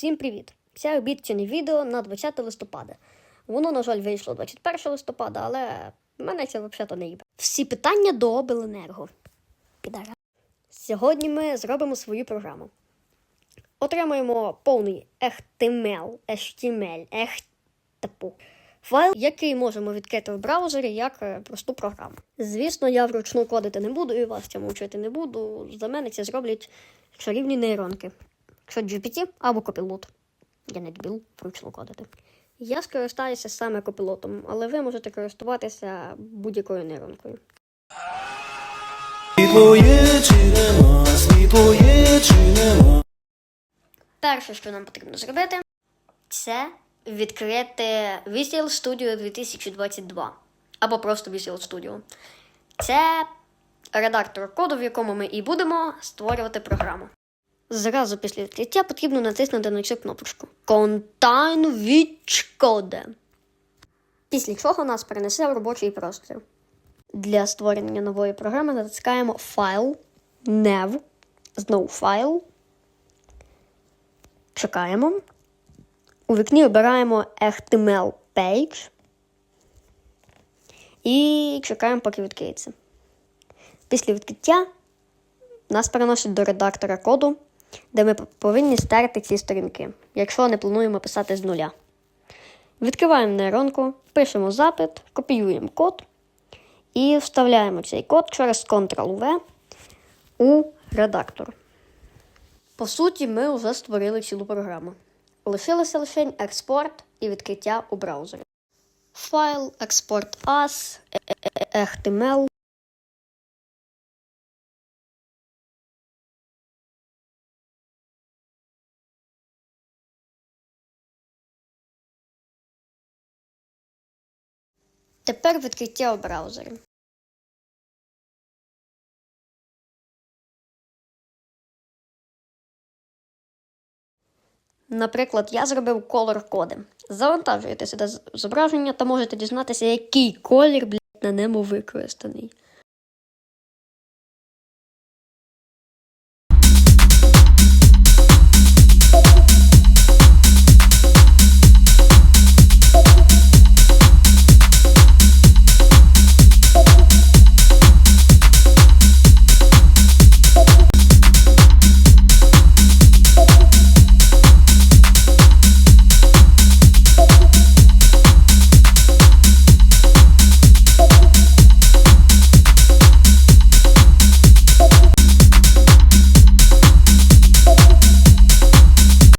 Всім привіт! Це обіцяне відео на 20 листопада. Воно, на жаль, вийшло 21 листопада, але мене це взагалі не їбе. Всі питання до обленерго. Підара. Сьогодні ми зробимо свою програму. Отримаємо повний HTML, HTML, ех, типу, файл, який можемо відкрити в браузері як е, просту програму. Звісно, я вручну кодити не буду і вас цьому вчити не буду. За мене це зроблять чарівні нейронки. Якщо GPT або копілот. Я не дебіл вручну кодити. Я скористаюся саме копілотом, але ви можете користуватися будь-якою нейронкою. Світло є чи нема, світло є чи нема. Перше, що нам потрібно зробити, це відкрити Visual Studio 2022 або просто Visual Studio. Це редактор коду, в якому ми і будемо створювати програму. Зразу після відкриття потрібно натиснути на цю кнопочку which code. Після чого нас перенесе в робочий простір. Для створення нової програми натискаємо Файл, New, знову файл. Чекаємо. У вікні обираємо HTML page і чекаємо, поки відкриється. Після відкриття нас переносять до редактора коду, де ми повинні стерти ці сторінки, якщо не плануємо писати з нуля. Відкриваємо нейронку, пишемо запит, копіюємо код і вставляємо цей код через Ctrl-V у редактор. По суті, ми вже створили цілу програму. Лишилося лише експорт і відкриття у браузері. Файл, експорт as, HTML. Тепер відкриття у браузері. Наприклад, я зробив колор коди. Завантажуєте сюди зображення та можете дізнатися, який колір блядь, на ньому використаний.